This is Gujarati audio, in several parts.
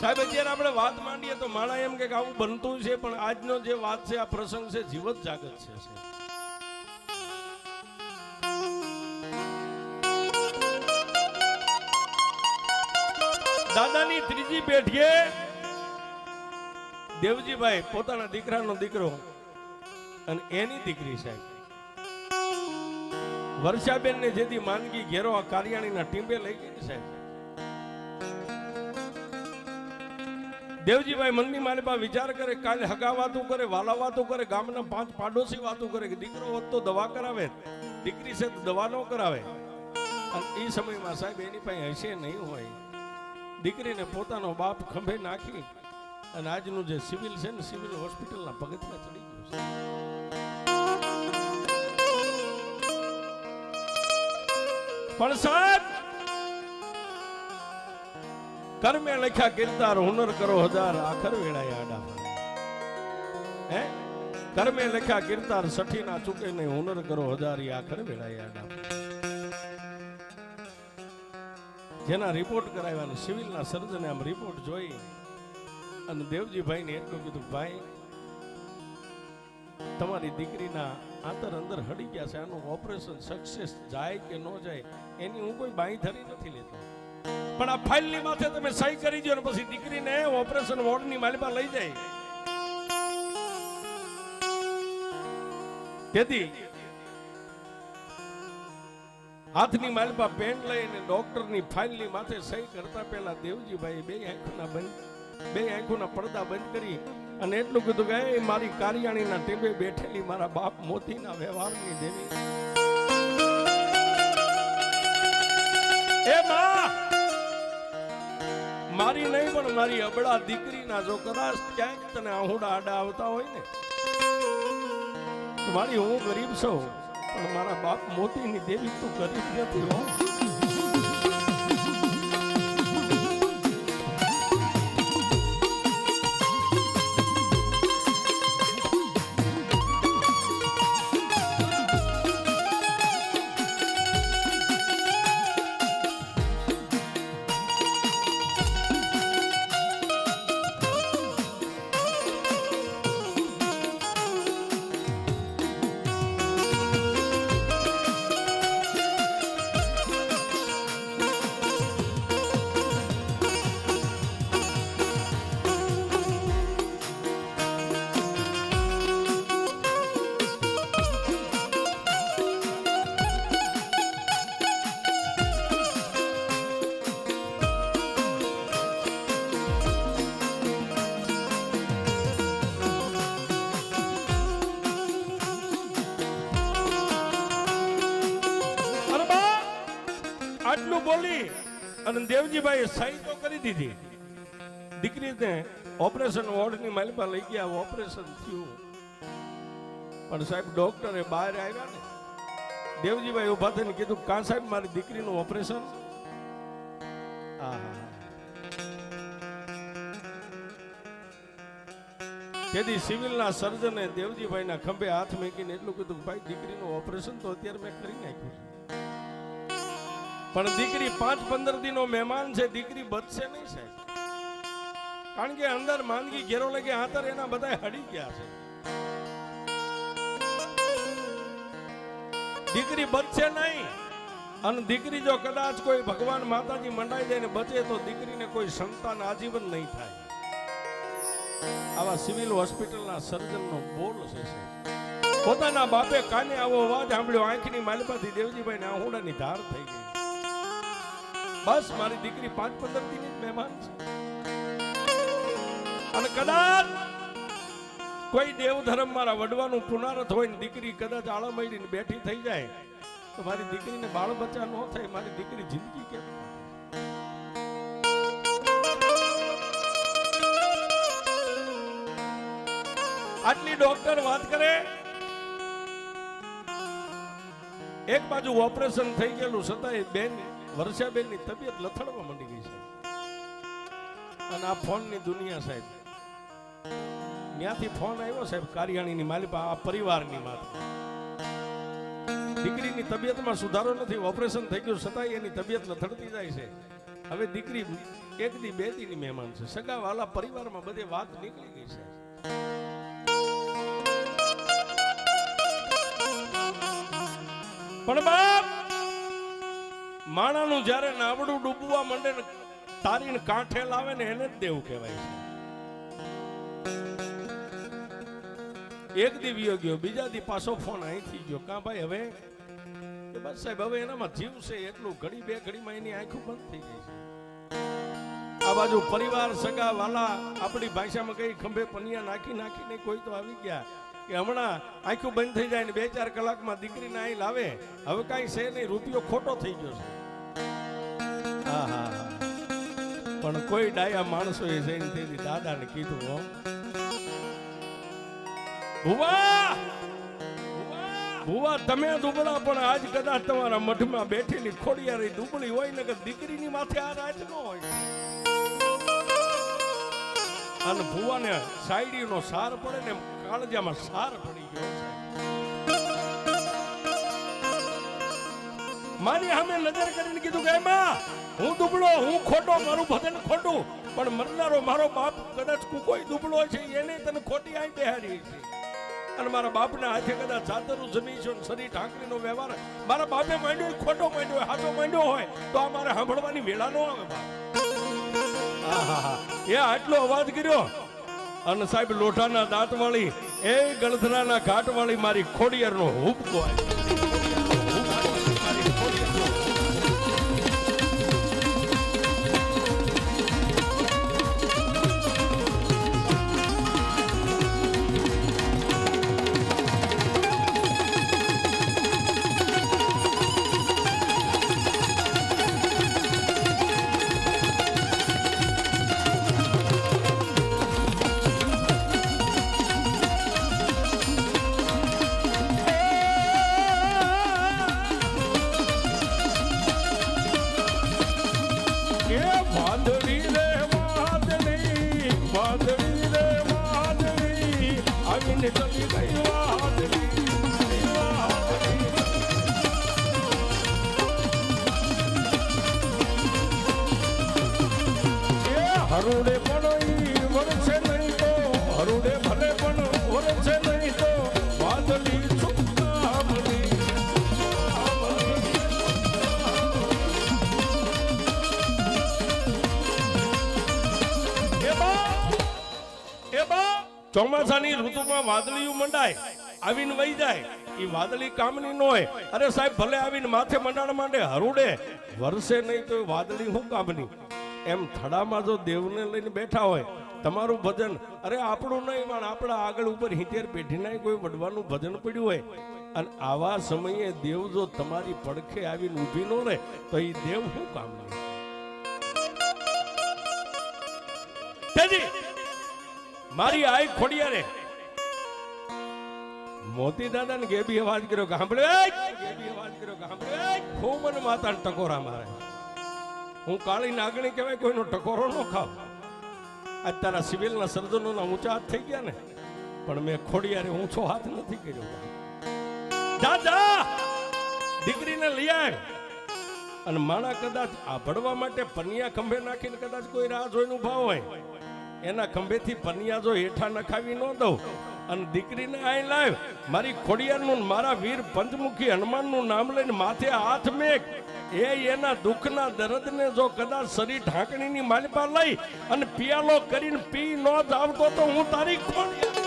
સાહેબ, અત્યારે આપણે વાત માંડીએ તો માણા એમ કે આવું બનતું છે, પણ આજનો જે વાત છે, આ પ્રસંગ છે, જીવત જાગત છે દાદાની ત્રીજી પેઢીએ દેવજીભાઈ પોતાના દીકરાનો દીકરો અને એની દીકરી સાહેબ. વર્ષાબેન ને જેથી માંદગી ઘેરો આ કાર્યાણીના ટીંબે લઈ ગઈ સાહેબ. દેવજીભાઈ મનની મારી પાસે વિચાર કરે, કાલે હગા વાતો કરે, વાલા વાતો કરે, ગામના પાંચ પાડોશી વાતો કરે કે દીકરો હોત તો દવા કરાવે, દીકરી છે તો દવા ન કરાવે. અને એ સમયમાં સાહેબ એની પાસે હશે નહીં હોય. દીકરીને પોતાનો બાપ ખંભે નાખી અને આજનું જે સિવિલ છે ને, સિવિલ હોસ્પિટલના પગથિયા ચડી ગયું છે. પણ સાહેબ કર્મે લખ્યા કીર્તાર હુનર કરો હજાર આખર વેળાએ આડા. હે? કર્મે લખ્યા કીર્તાર સઠી ના ચૂકે નહીં હુનર કરો હજાર આખર વેળાએ આડા જેના રિપોર્ટ કરાવ્યા સિવિલના સર્જને આમ રિપોર્ટ જોઈ અને દેવજીભાઈને એટલું કીધું, ભાઈ, તમારી દીકરીના આંતર અંદર હડી ગયા છે. આનું ઓપરેશન સક્સેસ જાય કે ન જાય, એની હું કોઈ બાંયધરી નથી લેતો. પણ આ ફાઇલની માથે તમે સહી કરી દો પછી દીકરીને ઓપરેશન વોર્ડની માલિપા લઈ જાય. તેથી હાથની માલિપા પેન લઈને ડોક્ટરની ફાઇલની માથે સહી કરતા પહેલા દેવજીભાઈ બે આંખોના બંધ બે આંખોના પડદા બંધ કરી અને એટલું કીધું કે, "એ મારી કારિયાણીના ટેબે બેઠેલી મારા બાપ મોતીના વ્યવહારની દેવી. એ માં! મારી નહીં, પણ મારી અબળા દીકરીના જો કદાચ ક્યાંક તને આહુડા આડા આવતા હોય ને મારી હું ગરીબ છું, પણ મારા બાપ મોતીની દેવી તું ગરીબ નથી, હો. આટલું બોલી અને દેવજીભાઈ સહી તો કરી દીધી. દીકરીને ઓપરેશન વોર્ડની માલિપા લઈ ગયા ઓપરેશન થયું. પણ સાહેબ ડોક્ટરે બહાર આવ્યા ને. દેવજીભાઈ ઊભા થઈને કીધું, કાં સાહેબ, મારી દીકરીનું ઓપરેશન. તેથી સિવિલના સર્જને દેવજીભાઈના ખંભે હાથ મૂકીને એટલું કીધું, ભાઈ, દીકરીનું ઓપરેશન તો અત્યારે મેં કરી નાખ્યું પણ દીકરી પાંચ પંદર દિનો મહેમાન છે, દીકરી બચશે નહીં સાહેબ. કારણ કે અંદર માંદગી ઘેરો લાગે આતર એના બધા હડી ગયા છે. દીકરી બચશે નહીં. અને દીકરી જો કદાચ કોઈ ભગવાન માતાજી મંડાઈ જાય ને બચે તો દીકરીને કોઈ સંતાન આજીવન નહીં થાય. આવા સિવિલ હોસ્પિટલના સર્જનનો બોલ છે પોતાના બાપે કાને આવો અવાજ સાંભળ્યો? આંખની માલિપાથી દેવજીભાઈ આહુડાની ધાર થઈ ગઈ. બસ, મારી દીકરી પાંચ પંદર દિનની મહેમાન છે. અને કદાચ કોઈ દેવ ધર્મ મારા વડવાનું પુનારથ હોય ને દીકરી કદાચ આળા મળીને બેઠી થઈ જાય, તો મારી દીકરીને બાળ બચ્ચા ન થાય, મારી દીકરી જિંદગી કેમ આટલી ડોક્ટર વાત કરે, એક બાજુ ઓપરેશન થઈ ગયેલું, છતાંય બેન વર્ષાબેનની તબિયત લથડવા માંડી ગઈ છે. અને આ ફોનની દુનિયા સાહેબ ત્યાંથી ફોન આવ્યો સાહેબ કારિયાણીની માલિપા આ પરિવારની માત્ર દીકરીની તબિયતમાં સુધારો નથી, ઓપરેશન થઈ ગયું, છતાંય એની તબિયત લથડતી જાય છે. હવે દીકરી એક દી, બે દી ની મહેમાન છે. સગા વાલા પરિવારમાં બધે વાત નીકળી ગઈ છે. પણ બાપ માણાનું જ્યારે નાવડું ડૂબવા માંડે ને તારીને કાંઠે લાવે ને એને જ દેવું કહેવાય છે. એક દી ગયો, બીજા દી પાછો ફોન અહીંથી ગયો. કા ભાઈ, હવે? બસ સાહેબ, હવે એનામાં જીવ છે એટલું. ઘડી બે ઘડીમાં એની આંખો બંધ થઈ ગઈ છે. આ બાજુ પરિવાર સગા વાલા આપણી ભાષામાં કઈ ખંભે પનિયા નાખી નાખીને કોઈ તો આવી ગયા કે હમણાં આંખું બંધ થઈ જાય ને બે ચાર કલાકમાં દીકરીને અહીં લાવે. હવે કાંઈ છે નહીં, રૂપિયો ખોટો થઈ ગયો છે. પણ કોઈ ડાયા માણસોએ જઈને તેથી દાદાને કીધું ભુવા! તમે દુબળા પણ આજ કદાચ તમારા મઠમાં બેઠેલી ખોડિયારી દુબળી હોય ને કે દીકરીની માથે આ રાજ ન હોય. અને ભુવાને સાયડીનો સાર પડે ને કાળજામાં સાર પડી ગયો છે. મારી સામે નજર કરીને કીધું કે, એમાં, હું દુબળો, હું ખોટો, મારું ભજન ખોટું, પણ મરનારો મારો બાપ કદાચ કોઈ દુબળો છે, એને તને ખોટી આઈ બેહારી છે. અને મારા બાપના હાથે કદાચ જાતરું જમી છે શરીર ઢાંકરીનો વ્યવહાર મારા બાપે માંડ્યો ખોટો માંડ્યો હોય હાથો માંડ્યો હોય, તો આ મારે સાંભળવાની વેળા નો આવે, બાપ. એ આટલો અવાજ કર્યો. અને સાહેબ લોટાના દાંત વાળી એ ગળધરાના ઘાટ વાળી મારી ખોડિયારનો હુબકો આવ્યો. હરુડે પણ વરસે નહીં તો હરુડે ભલે પણ વરસે નહીં તો, વાદળી ચોમાસાની ઋતુમાં વાદળીયું મંડાય, આવીને વહી જાય. એ વાદળી કામની ન હોય. અરે સાહેબ, ભલે આવીને માથે મંડાણ માંડે હરુડે વરસે નહીં તો વાદળી શું કામની? એમ થડામાં જો દેવને લઈને બેઠા હોય, તમારું ભજન, અરે આપણું નહીં, પણ આપણા આગળ ઉપર હિતેર પેઢીના કોઈ વડવાનું ભજન પડ્યું હોય. અને આવા સમયે દેવ જો તમારી પડખે આવીને ઊભી ન રહે, તો એ દેવ શું કામ મારી આઈ ખોડિયારે. મોતી દાદા ને ગેબી અવાજ કર્યો કે ગેબી અવાજ કર્યો કે સાંભળે ખૂબ માતા ટકોરા મારે. હું કાળી નાગણી કહેવાય, કોઈનો ટકોરો ન ખાવ. આજ સિવિલના સર્જનોના ઊંચા હાથ થઈ ગયા ને, પણ મેં ખોડિયારે ઊંચો હાથ નથી કર્યો. જા દીકરીને લઈ આવ અને માણા કદાચ આ ભણવા માટે પનિયા ખંભે નાખીને કદાચ કોઈ રાહ જોઈને ઊભા હોય, એના ખંભેથી પનિયા જો હેઠા નખાવી ન દઉં અને દીકરીને આઈ લાવ મારી ખોડિયારનું મારા વીર પંચમુખી હનુમાનનું નામ લઈને માથે હાથ મેક. એ એના દુઃખના દર્દને જો કદાચ શરીર ઢાંકણીની માલિપા લઈ અને પિયાલો કરીને પી ન જાવતો તો હું તારી ખોડિયાર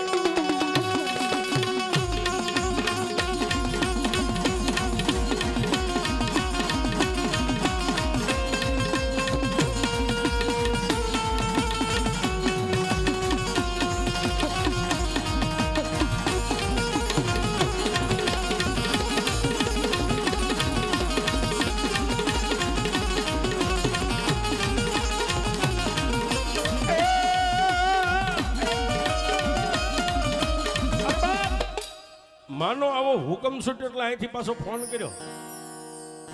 હુકમ છૂટ્યો એટલે અહીંથી પાછો ફોન કર્યો.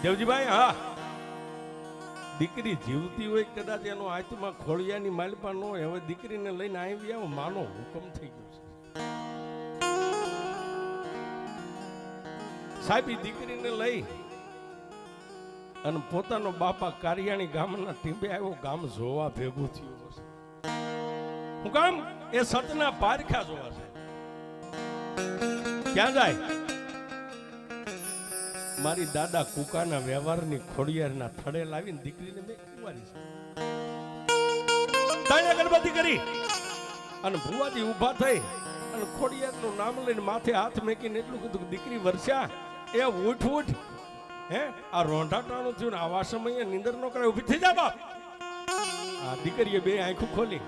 દેવજીભાઈ, હા. દીકરી જીવતી હોય કદાચ એનો આત્મા ખોળિયાની માલપા ન હોય, હવે દીકરીને લઈને આવી આવો, માનો હુકમ થઈ ગયો છે. સાહેબ દીકરીને લઈ અને પોતાનો બાપા કારિયાણી ગામના ટીંબે આવ્યો, ગામ જોવા ભેગું થયું હશે. હું કામ? એ સતના પારખા જોવા છે ક્યાં જાય? મારી દાદા કુકાના વ્યવહારની ખોડિયારના થડે લાવીને દીકરીને મેં કુવારી છે. ગણપતિ કરી. અને ભુવાજી ઊભા થઈ અને ખોડિયારનું નામ લઈને માથે હાથ મેકીને એટલું કીધું દીકરી વર્ષા, એ ઉઠ ઉઠ. હે? આ રોંઢાટાણું થયું ને આવા સમયે નિંદર નો કરે ઊભી થઈ જા બાપ. આ દીકરીએ બે આંખો ખોલી.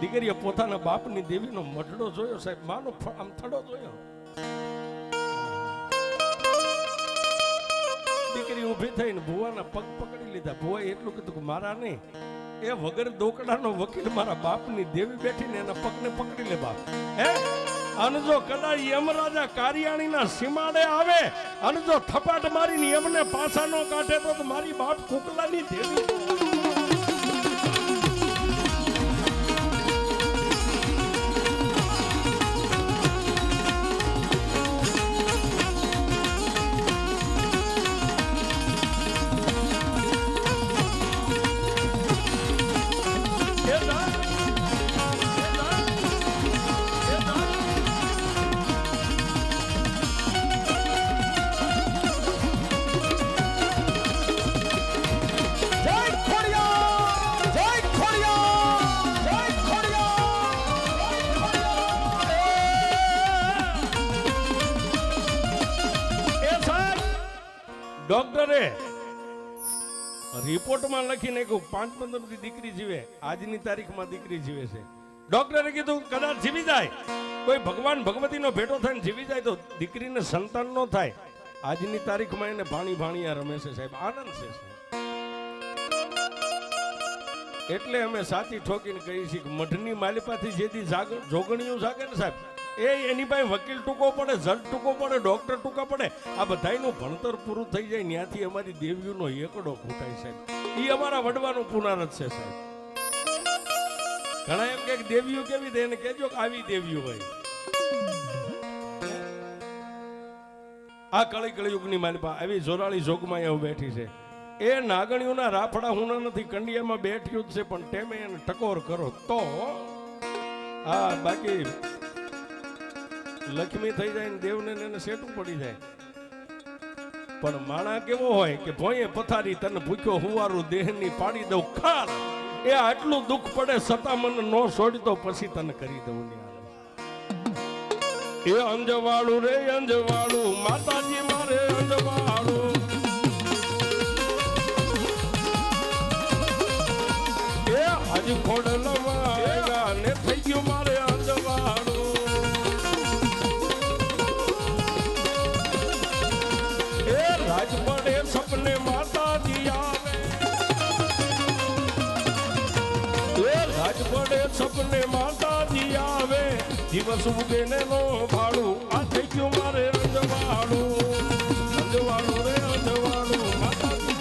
દીકરીએ પોતાના બાપની દેવીનો મઢડો જોયો સાહેબ, માનો આમ થડો જોયો. ઊભી થઈને ભુવાના પગ પકડી લીધા. ભુવાએ એટલું કીધું મારા નહીં, એ વગર દોકડાનો વકીલ મારા બાપની દેવી બેઠીને એના પગને પકડી લે બાપ. હે? અને જો કદાચ યમરાજા કારિયાણીના સીમાડે આવે, અને જો થપાટ મારીને યમને પાછા નો કાઢે તો તો મારી બાપ કુકલાની દેવી ડોક્ટરે રિપોર્ટમાં લખી નાખ્યું પાંચ પંદરથી દીકરી જીવે, આજની તારીખમાં દીકરી જીવે છે. ડોક્ટરે કીધું, કદાચ જીવી જાય. કોઈ ભગવાન ભગવતીનો ભેટો થઈને જીવી જાય તો દીકરીને સંતાન ન થાય. આજની તારીખમાં એને ભાણી ભાણિયા રમે છે સાહેબ, આનંદ છે એટલે અમે સાચી ઠોકીને કહીએ છીએ કે મઢની માલિપાથી જેથી જાગ જોગણીઓ જાગે ને સાહેબ એ એની પાસે વકીલ ટૂંકો પડે, જજ ટૂંકો પડે, ડોક્ટર ટૂંકા પડે. આ બધાનું ભણતર પૂરું થઈ જાય, ત્યાંથી અમારી દેવીઓનો એકડો ખૂટાય સાહેબ. એ અમારા વડવાનું પુનારત છે સાહેબ. ઘણા એમ કે દેવીઓ કેવી દે એને કહેજો કે આવી દેવીઓ હોય. આ કળી કળિયુગની માલિપા આવી જોરાળી જોગમાં એવું બેઠી છે. એ નાગણીઓના રાફડા હુના નથી, કંડિયામાં બેઠ્યું જ છે, પણ તેમે એને ટકોર કરો તો હા બાકી લક્ષ્મી થઈ જાય દેવને એને પડી જાય. પણ માણા કેવો હોય કે ભોંયે પથારી તને ભૂખ્યો હુવારું દેહની પાડી દઉં ખાર એ આટલું દુઃખ પડે છતાં મને નો છોડી પછી તને કરી દઉં એ અંજવાળું રે અંજવાળું, માતાજી મારે અંજવાળું. આજ પડે સપને માતાજી આવે. દિવસ ઉગે ને નો ભાડું. આ થઈ ગયું મારે રંજવાડું. રંજવાડું રે, રંજવાડું. માતાજી